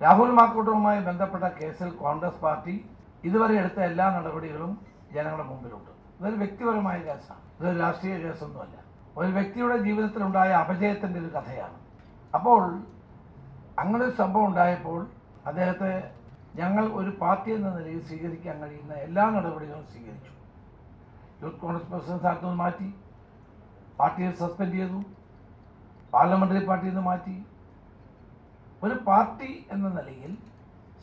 രാഹുൽ മാക്കൂട്ടറുമായി ബന്ധപ്പെട്ട കേസിൽ കോൺഗ്രസ് പാർട്ടി ഇതുവരെ എടുത്ത എല്ലാ നടപടികളും ജനങ്ങളുടെ മുമ്പിലുണ്ട്. ഇതൊരു വ്യക്തിപരമായ കേസാണ്. ഇതൊരു രാഷ്ട്രീയ കേസൊന്നുമല്ല. ഒരു വ്യക്തിയുടെ ജീവിതത്തിലുണ്ടായ അപജയത്തിന്റെ ഒരു കഥയാണ്. അപ്പോൾ അങ്ങനെ ഒരു സംഭവം ഉണ്ടായപ്പോൾ അദ്ദേഹത്തെ ഞങ്ങൾ ഒരു പാർട്ടി എന്ന നിലയിൽ സ്വീകരിക്കാൻ കഴിയുന്ന എല്ലാ നടപടികളും സ്വീകരിച്ചു. യൂത്ത് കോൺഗ്രസ് പ്രസിഡന്റ് സ്ഥാനത്ത് നിന്ന് മാറ്റി പാർട്ടിയെ സസ്പെൻഡ് ചെയ്തു പാർലമെന്ററി പാർട്ടിയിൽ നിന്ന് മാറ്റി ഒരു പാർട്ടി എന്ന നിലയിൽ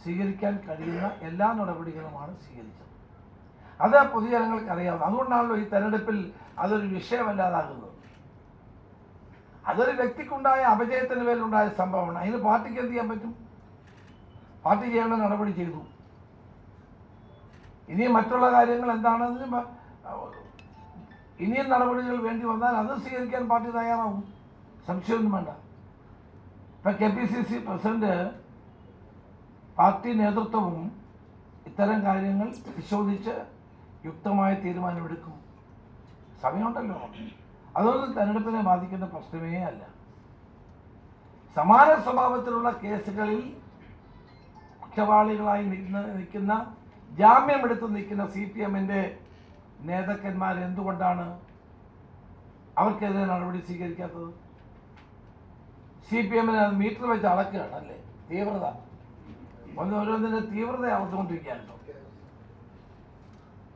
സ്വീകരിക്കാൻ കഴിയുന്ന എല്ലാ നടപടികളുമാണ് സ്വീകരിച്ചത്. അത് പൊതുജനങ്ങൾക്ക് അറിയാവുന്നത് അതുകൊണ്ടാണല്ലോ ഈ തെരഞ്ഞെടുപ്പിൽ അതൊരു വിഷയമല്ലാതാകുന്നത്. അതൊരു വ്യക്തിക്കുണ്ടായ അപജയത്തിന് മേലുണ്ടായ സംഭവമാണ്. അതിന് പാർട്ടിക്ക് എന്ത് ചെയ്യാൻ പറ്റും? പാർട്ടി ചെയ്യേണ്ട നടപടി ചെയ്തു. ഇനി മറ്റുള്ള കാര്യങ്ങൾ എന്താണെന്ന് ഇനിയും നടപടികൾ വേണ്ടി വന്നാൽ അത് സ്വീകരിക്കാൻ പാർട്ടി തയ്യാറാവും. സംശയമൊന്നും വേണ്ട. ഇപ്പം K P C C president party നേതൃത്വവും ഇത്തരം കാര്യങ്ങൾ പരിശോധിച്ച് യുക്തമായ തീരുമാനമെടുക്കും. സമയമുണ്ടല്ലോ. അതൊന്നും തെരഞ്ഞെടുപ്പിനെ ബാധിക്കുന്ന പ്രശ്നമേ അല്ല. സമാന സ്വഭാവത്തിലുള്ള കേസുകളിൽ കുറ്റവാളികളായി നിൽക്കുന്ന ജാമ്യമെടുത്ത് നിൽക്കുന്ന സി പി എമ്മിന്റെ നേതാക്കന്മാരെന്തുകൊണ്ടാണ് അവർക്കെതിരെ നടപടി സ്വീകരിക്കാത്തത്? സി പി എമ്മിന് അത് മീറ്റർ വെച്ച് അളക്കുകയാണ് അല്ലേ തീവ്രത. ഒന്ന് ഓരോന്നിന്റെ തീവ്രത അളത്തുകൊണ്ടിരിക്കുകയാണല്ലോ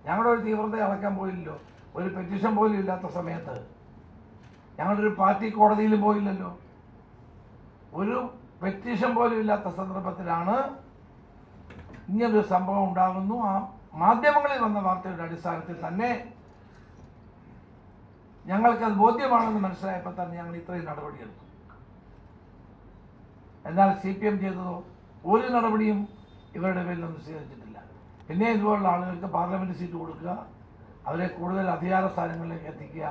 ഞങ്ങളുടെ ഒരു തീവ്രത അളക്കാൻ പോയില്ലല്ലോ. ഒരു പെറ്റീഷൻ പോലും ഇല്ലാത്ത സമയത്ത്. ഞങ്ങളുടെ ഒരു പാർട്ടി കോടതിയിലും പോയില്ലല്ലോ. ഒരു പെറ്റീഷൻ പോലും ഇല്ലാത്ത സന്ദർഭത്തിലാണ് ഇങ്ങനൊരു സംഭവം ഉണ്ടാകുന്നു. ആ മാധ്യമങ്ങളിൽ വന്ന വാർത്തയുടെ അടിസ്ഥാനത്തിൽ തന്നെ ഞങ്ങൾക്കത് ബോധ്യമാണെന്ന് മനസ്സിലായപ്പോൾ തന്നെ ഞങ്ങൾ ഇത്രയും നടപടിയെടുത്തു. എന്നാൽ സി പി എം ചെയ്തതോ ഒരു നടപടിയും ഇവരുടെ പേരിലൊന്നും സ്വീകരിച്ചിട്ടില്ല. പിന്നെ ഇതുപോലുള്ള ആളുകൾക്ക് പാർലമെന്റ് സീറ്റ് കൊടുക്കുക അവരെ കൂടുതൽ അധികാര സ്ഥാനങ്ങളിലേക്ക് എത്തിക്കുക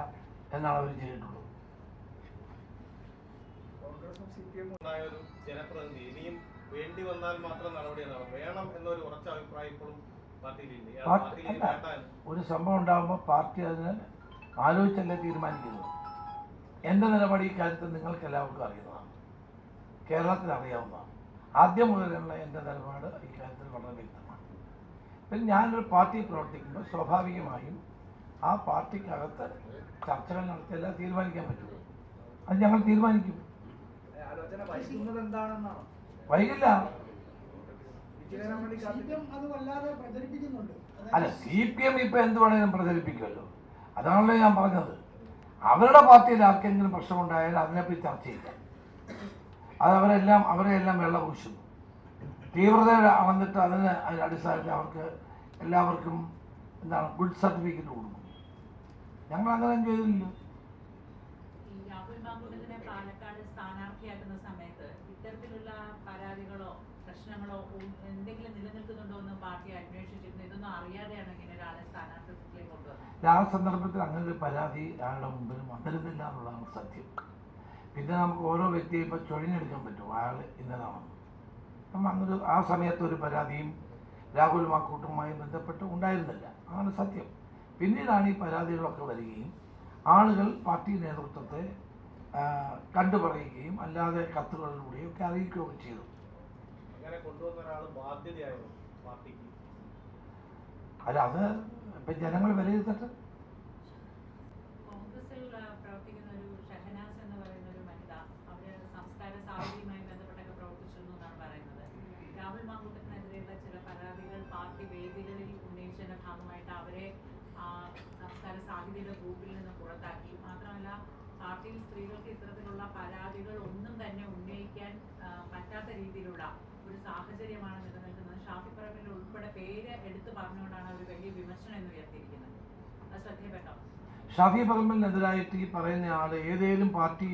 എന്നാണ് അവർ ചെയ്തിട്ടുള്ളത്. ഒരു സംഭവം ഉണ്ടാകുമ്പോൾ പാർട്ടി അതിന് ആലോചിച്ചല്ലേ തീരുമാനിക്കുന്നത്? എന്റെ നിലപാട് ഈ കാര്യത്തിൽ നിങ്ങൾക്ക് എല്ലാവർക്കും അറിയുന്നതാണ് കേരളത്തിൽ അറിയാവുന്നതാണ് ആദ്യം മുതലുള്ള എന്റെ നിലപാട് ഇക്കാര്യത്തിൽ കാര്യത്തിൽ വളരെ വ്യക്തമാണ്. പിന്നെ ഞാനൊരു പാർട്ടി പ്രവർത്തിക്കുമ്പോൾ സ്വാഭാവികമായും ആ പാർട്ടിക്കകത്ത് ചർച്ചകൾ നടത്തിയല്ല തീരുമാനിക്കാൻ പറ്റുള്ളൂ അത് ഞങ്ങൾ തീരുമാനിക്കും. ആലോചന വൈകുന്നത് എന്താണെന്നാണ് വൈകില്ല അല്ല സി പി എം ഇപ്പം എന്ത് വേണേലും പ്രചരിപ്പിക്കുമല്ലോ. അതാണല്ലോ ഞാൻ പറഞ്ഞത്. അവരുടെ പാർട്ടിയിൽ ആർക്കെങ്കിലും പ്രശ്നമുണ്ടായാൽ അതിനെപ്പറ്റി ചർച്ച ചെയ്യാം. അത് അവരെല്ലാം അവരെല്ലാം വെള്ളപൂശുന്നു തീവ്രത അളന്നിട്ട് അതിന് അതിന്റെ അടിസ്ഥാനത്തിൽ അവർക്ക് എല്ലാവർക്കും എന്താണ് ഗുഡ് സർട്ടിഫിക്കറ്റ് കൊടുക്കും. ഞങ്ങൾ അങ്ങനെ ചെയ്തില്ല പാലക്കാട് സ്ഥാനാർത്ഥിയാക്കുന്ന സമയത്ത് ഇത്തരത്തിലുള്ള പരാതികളോ പ്രശ്നങ്ങളോ എന്തെങ്കിലും നിലനിൽക്കുന്നുണ്ടോ എന്ന് പാർട്ടി അന്വേഷിച്ചിരുന്നു. ഇതൊന്നും അറിയാതെയാണ് ഇങ്ങനെ ഒരാളെ സ്ഥാനാർത്ഥിത്വത്തിലേക്ക് കൊണ്ടുവന്നത്? ആ സന്ദർഭത്തിൽ അങ്ങനെ ഒരു പരാതി അയാളുടെ മുമ്പിൽ വന്നിരുന്നില്ല എന്നുള്ളതാണ് സത്യം. പിന്നെ നമുക്ക് ഓരോ വ്യക്തിയും ഇപ്പോൾ ചൊഴിഞ്ഞെടുക്കാൻ പറ്റും. അയാൾ ഇന്നതാണ്. അപ്പം അന്നൊരു ആ സമയത്ത് ഒരു പരാതിയും രാഹുൽ മാക്കൂട്ടുമായി ബന്ധപ്പെട്ട് ഉണ്ടായിരുന്നില്ല. അതാണ് സത്യം. പിന്നീടാണ് ഈ പരാതികളൊക്കെ വരികയും ആളുകൾ പാർട്ടി നേതൃത്വത്തെ കണ്ടു പറയുകയും അല്ലാതെ കത്തുകളിലൂടെയും ഒക്കെ അറിയിക്കുകയൊക്കെ ചെയ്തു. അങ്ങനെ കൊണ്ടുവന്ന ബാധ്യതയായിരുന്നു പാർട്ടിക്ക്. അല്ല അത് ഇപ്പം ജനങ്ങൾ വിലയിരുത്തട്ടെ? അവരെ സംസ്കാര സാഹിത്യയുടെ ഗ്രൂപ്പിൽ നിന്ന് പുറത്താക്കി. മാത്രമല്ല പാർട്ടിയിൽ സ്ത്രീകൾക്ക് ഇത്തരത്തിലുള്ള പരാതികൾ ഒന്നും തന്നെ ഉന്നയിക്കാൻ പറ്റാത്ത രീതിയിലുള്ള ഒരു സാഹചര്യമാണ് നിലനിൽക്കുന്നത്. ഷാഫി പറമ്പിൽ ഉൾപ്പെടെ പേര് എടുത്തു പറഞ്ഞുകൊണ്ടാണ് ഒരു വലിയ വിമർശനം എന്ന് ഉയർത്തിയിരിക്കുന്നത്. അത് ശ്രദ്ധയിൽപ്പെട്ടോ? ഷാഫി പറമ്പലിനെതിരായിട്ട് ഈ പറയുന്ന ആൾ ഏതേലും പാർട്ടി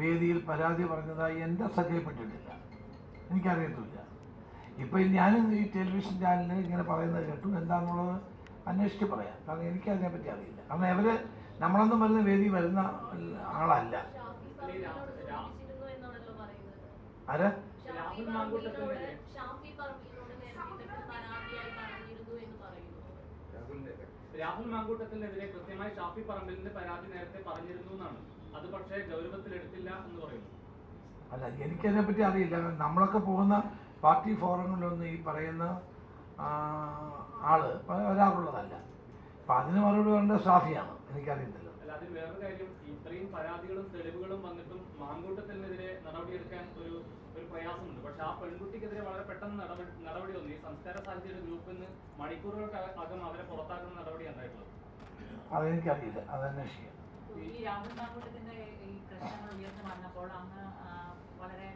വേദിയിൽ പരാതി പറഞ്ഞതായി എന്റെ ശ്രദ്ധയിൽപ്പെട്ടിട്ടില്ല. എനിക്കറിയത്തില്ല. ഇപ്പം ഞാൻ ഈ ടെലിവിഷൻ ചാനലിൽ ഇങ്ങനെ പറയുന്നത് കേട്ടു. എന്താണെന്നുള്ളത് അന്വേഷിച്ച് പറയാം. കാരണം എനിക്കതിനെപ്പറ്റി അറിയില്ല. കാരണം ഇവർ നമ്മളൊന്നും വരുന്ന വേദി വരുന്ന ആളല്ല. ആര്. രാഹുൽ മാങ്കൂട്ടത്തിനെതിരെ കൃത്യമായി ഷാഫി പറമ്പിലിന്റെ പരാതി നേരത്തെ പറഞ്ഞിരുന്നു എന്നാണ്. അത് പക്ഷേ ഗൗരവത്തിലെടുത്തില്ല എന്ന് പറയുന്നു. അല്ല എനിക്കതിനെപ്പറ്റി അറിയില്ല. നമ്മളൊക്കെ പോകുന്ന പാർട്ടി ഫോറങ്ങളിലൊന്നും ഈ പറയുന്ന ആൾ വരാറുള്ളതല്ല അപ്പം അതിന് മറുപടി വേണ്ട ഷാഫിയാണ്. എനിക്കറിയത്തില്ല. അതിൽ വേറൊരു കാര്യം. ഇത്രയും പരാതികളും തെളിവുകളും വന്നിട്ടും മാങ്കൂട്ടത്തിനെതിരെ നടപടിയെടുക്കാൻ ഒരു ഒരു പ്രയാസമുണ്ട്. പക്ഷെ ആ പെൺകുട്ടിക്കെതിരെ വളരെ പെട്ടെന്ന് നടപടി നടപടി വന്നു. ഈ സംസ്കാര സാഹിത്യ ഗ്രൂപ്പിൽ നിന്ന് മണിക്കൂറുകൾക്കകം അവരെ പുറത്താക്കുന്ന നടപടി ഉണ്ടായിട്ടുള്ളത് അതെനിക്കറിയില്ല. അതന്വേഷിക്കാം. ഈ രാഹുൽ മാങ്കൂട്ടത്തിന്റെ ഈ പ്രശ്നങ്ങൾ ഉയർന്നു വന്നപ്പോൾ അങ്ങ് ആ, വളരെ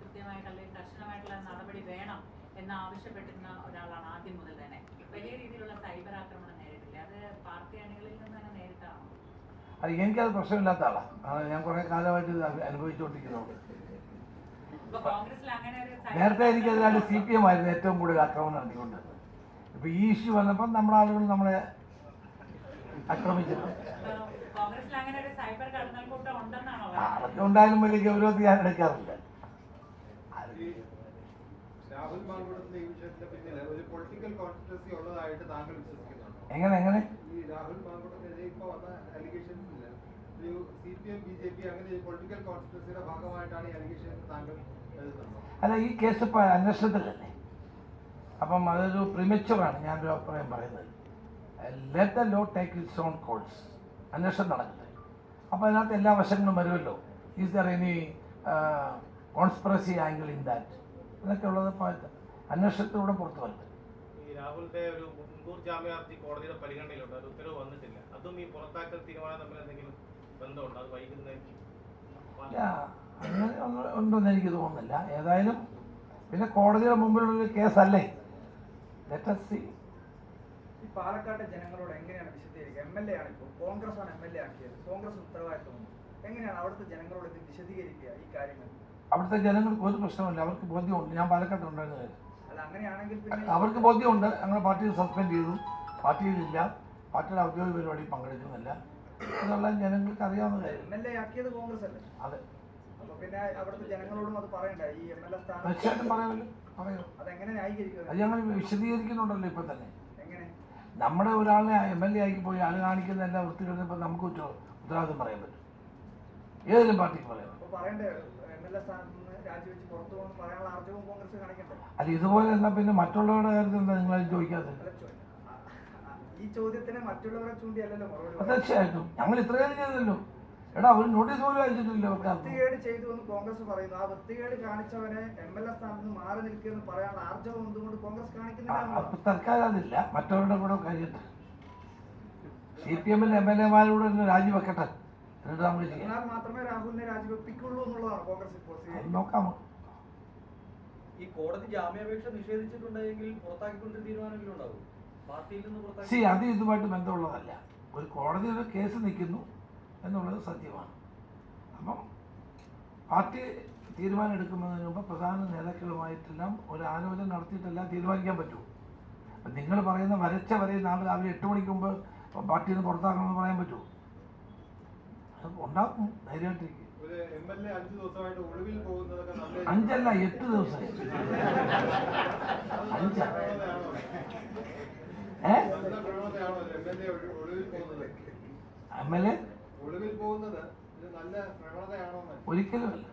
കൃത്യമായിട്ട് അല്ലെങ്കിൽ കർശനമായിട്ടുള്ള നടപടി വേണം എന്ന് ആവശ്യപ്പെട്ടിരുന്ന ഒരാളാണ് ആദ്യം മുതൽ തന്നെ. വലിയ രീതിയിലുള്ള സൈബർ ആക്രമണം നേരിട്ടില്ല. അത് പാർട്ടി അണികളിൽ നിന്ന് തന്നെ നേരിട്ടാണോ? അത് എനിക്കത് പ്രശ്നമില്ലാത്ത ആളാണ് ഞാൻ കുറെ കാലമായിട്ട് അനുഭവിച്ചുകൊണ്ടിരിക്കുന്നത് നേരത്തെ എനിക്ക് അതിനകത്ത് സി പി എം ആയിരുന്നു ഏറ്റവും കൂടുതൽ ആക്രമണം നടത്തിക്കൊണ്ട്. ഇപ്പൊ ഈ ഇഷ്യൂ വന്നപ്പോൾ നമ്മുടെ ആളുകൾ നമ്മളെ ആക്രമിച്ചിട്ടുണ്ട്. അതൊക്കെ ഉണ്ടായാലും വലിയ ഗൗരവത്തിൽ ഞാൻ എടുക്കാറില്ല. രാഹുൽ ഈ വിഷയത്തിന്റെ പിന്നിൽ ഒരു പൊളിറ്റിക്കൽ കോൺസ്പിറസി ഉള്ളതായിട്ട് താങ്കൾ വിശ്വസിക്കുന്നുണ്ടോ? എങ്ങനെ എങ്ങനെ? ഈ രാഹുൽ മാങ്കുടത്തിനെതിരെ ഇപ്പോൾ വന്ന അലിഗേഷൻസിൽ ഒരു C P M B J P അങ്ങനെ ഒരു പൊളിറ്റിക്കൽ കോൺസ്പിറസിയുടെ ഭാഗമായിട്ടാണ് ഈ അലിഗേഷൻ താങ്കൾ എഴുതുന്നുണ്ടോ അല്ല ഈ കേസ് ഇപ്പൊ അന്വേഷണത്തിലല്ലേ? അപ്പം അതൊരു പ്രിമച്ചുറാണ് ഒരു അഭിപ്രായം പറയുന്നത്. Let the law take its own course അന്വേഷണം നടക്കട്ടെ. അപ്പോൾ അതിനകത്ത് എല്ലാ വശങ്ങളും വരുമല്ലോ. Is there any conspiracy angle in that എന്നൊക്കെ ഉള്ളത് അന്വേഷണത്തിലൂടെ പുറത്തു വരുന്നത് ഈ രാഹുലിന്റെ ഒരു മുൻകൂർ ജാമ്യാർത്ഥി കോടതിയുടെ പരിഗണനയിലുണ്ട്. അത് ഉത്തരവ് വന്നിട്ടില്ല. അതും ഈ പുറത്താക്കൽ തീരുമാനം തമ്മിൽ എന്തെങ്കിലും ബന്ധമുണ്ടോ? അത് വൈകുന്നതായിരിക്കും അങ്ങനെ ഉണ്ടെന്ന് എനിക്ക് തോന്നുന്നില്ല. ഏതായാലും പിന്നെ കോടതിയുടെ മുമ്പിലുള്ളൊരു കേസല്ലേ? ലെറ്റസ് സി ഈ പാലക്കാട്ടെ ജനങ്ങളോട് എങ്ങനെയാണ് വിശദീകരിക്കുക? എം എൽ എ ആണ് ഇപ്പോൾ. കോൺഗ്രസ് ആണ് എം എൽ എ ആക്കിയത്. കോൺഗ്രസ് ഉത്തരവാദിത്വം. എങ്ങനെയാണ് അവിടുത്തെ ജനങ്ങളോട് ഇത് വിശദീകരിക്കുക? ഈ കാര്യങ്ങൾ. അവിടുത്തെ ജനങ്ങൾക്ക് ഒരു പ്രശ്നമില്ല അവർക്ക് ബോധ്യമുണ്ട്. ഞാൻ പാലക്കാട്ട് ഉണ്ടായിരുന്ന കാര്യം അല്ല അങ്ങനെയാണെങ്കിൽ പിന്നെ അവർക്ക് ബോധ്യമുണ്ട്. അങ്ങനെ പാർട്ടി സസ്പെൻഡ് ചെയ്തു. പാർട്ടിയിലില്ല. പാർട്ടിയുടെ ഔദ്യോഗിക പരിപാടി പങ്കെടുക്കുന്നില്ല. ഇതെല്ലാം ജനങ്ങൾക്ക് അറിയാവുന്ന കാര്യം. അതെ. തീർച്ചയായിട്ടും പറയാമല്ലോ പറയാം ഞങ്ങൾ വിശദീകരിക്കുന്നുണ്ടല്ലോ ഇപ്പൊ തന്നെ. നമ്മുടെ ഒരാളെ എം എൽ എ ആക്കി പോയി ആൾ കാണിക്കുന്ന എല്ലാ വൃത്തികളും ഇപ്പൊ നമുക്ക് ഉത്തര- ഉത്തരവാദിത്വം പറയാൻ പറ്റും. ഏതെങ്കിലും പാർട്ടിക്ക് പറയാം അല്ല ഇതുപോലെ തന്നെ പിന്നെ മറ്റുള്ളവരുടെ കാര്യത്തിൽ എന്താ നിങ്ങൾ ചോദിക്കാതെ ഈ ചോദ്യത്തിന് മറ്റുള്ളവരെ ചൂണ്ടിയല്ലല്ലോ അത് പറയുന്നത്. തീർച്ചയായിട്ടും. ഞങ്ങൾ ഇത്രയും ചെയ്തല്ലോ. എടാ ഒരു നോട്ടീസ് പോലും അയച്ചിട്ടില്ല വൃത്തികേട് ചെയ്തു എന്ന് കോൺഗ്രസ് പറയുന്നു. ആ വൃത്തികേട് കാണിച്ചവനെ എം എൽ എ സ്ഥാനത്ത് നിന്ന് മാറി നിൽക്കുമെന്ന് പറയാനുള്ള ആർജവം എന്തുകൊണ്ട് കോൺഗ്രസ് കാണിക്കുന്നില്ല തൽക്കാലം അതില്ല മറ്റവരുടെ കൂടെ കഴിയട്ടെ സി പി എമ്മിന്റെ എം എൽ എമാരോട് രാജിവെക്കട്ടെ. എന്നാൽ മാത്രമേ രാഹുലിനെ രാജിവെപ്പിക്കുള്ളൂ എന്നുള്ളതാണ് കോൺഗ്രസ് ഇപ്പോൾ ഈ കോടതി ജാമ്യാപേക്ഷ നിഷേധിച്ചിട്ടുണ്ടെങ്കിൽ പുറത്താക്കിക്കൊണ്ടൊരു തീരുമാനമെങ്കിലും ഉണ്ടാവും പാർട്ടിയിൽ നിന്ന് പുറത്താക്കി അത് ഇതുമായിട്ട് ബന്ധമുള്ളതല്ല. ഒരു കോടതി ഒരു കേസ് നിൽക്കുന്നു എന്നുള്ളത് സത്യമാണ്. അപ്പം പാർട്ടി തീരുമാനം എടുക്കുന്നതിന് മുമ്പ് പ്രധാന നേതാക്കളുമായിട്ടെല്ലാം ഒരു ആലോചന നടത്തിയിട്ടെല്ലാം തീരുമാനിക്കാൻ പറ്റൂ. അപ്പം നിങ്ങൾ പറയുന്ന വരച്ച വരെ നാളെ രാവിലെ എട്ട് മണിക്ക് മുമ്പ് പാർട്ടിയിൽ നിന്ന് പുറത്താക്കണമെന്ന് പറയാൻ പറ്റുമോ അത് ഉണ്ടാക്കും ധൈര്യമായിട്ടിരിക്കും ഒരു എം എൽ എ അഞ്ചു ദിവസമായിട്ട് ഒളിവിൽ പോകുന്നതൊക്കെ ധൈര്യമായിട്ടിരിക്കും അഞ്ചല്ല എട്ട് ദിവസം. അഞ്ച. പ്രവണതയാണോ എം എൽ ഒരിക്കലുമല്ല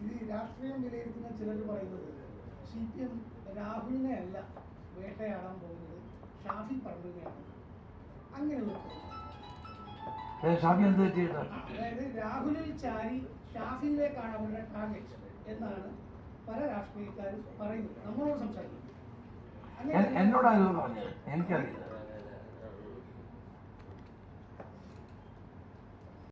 ഇത് രാഷ്ട്രീയം വിലയിരുത്തുന്ന ചിലർ പറയുന്നത് സി പി എം രാഹുലിനെ അല്ല വേട്ടയാടാൻ പോകുന്നത് ഷാഫി ചോദ്യം. ഏ, ഷാഫി എന്ത് അതായത് രാഹുലിൽ ചാരി ഷാഫിയിലേക്കാണ് അവരുടെ ടാർഗറ്റ് എന്നാണ് പല രാഷ്ട്രീയക്കാരും പറയുന്നത്. നമ്മളോട് സംസാരിക്കുന്നത് എൻ- എന്നോട് ആരും പറഞ്ഞത്? എനിക്കറിയില്ല.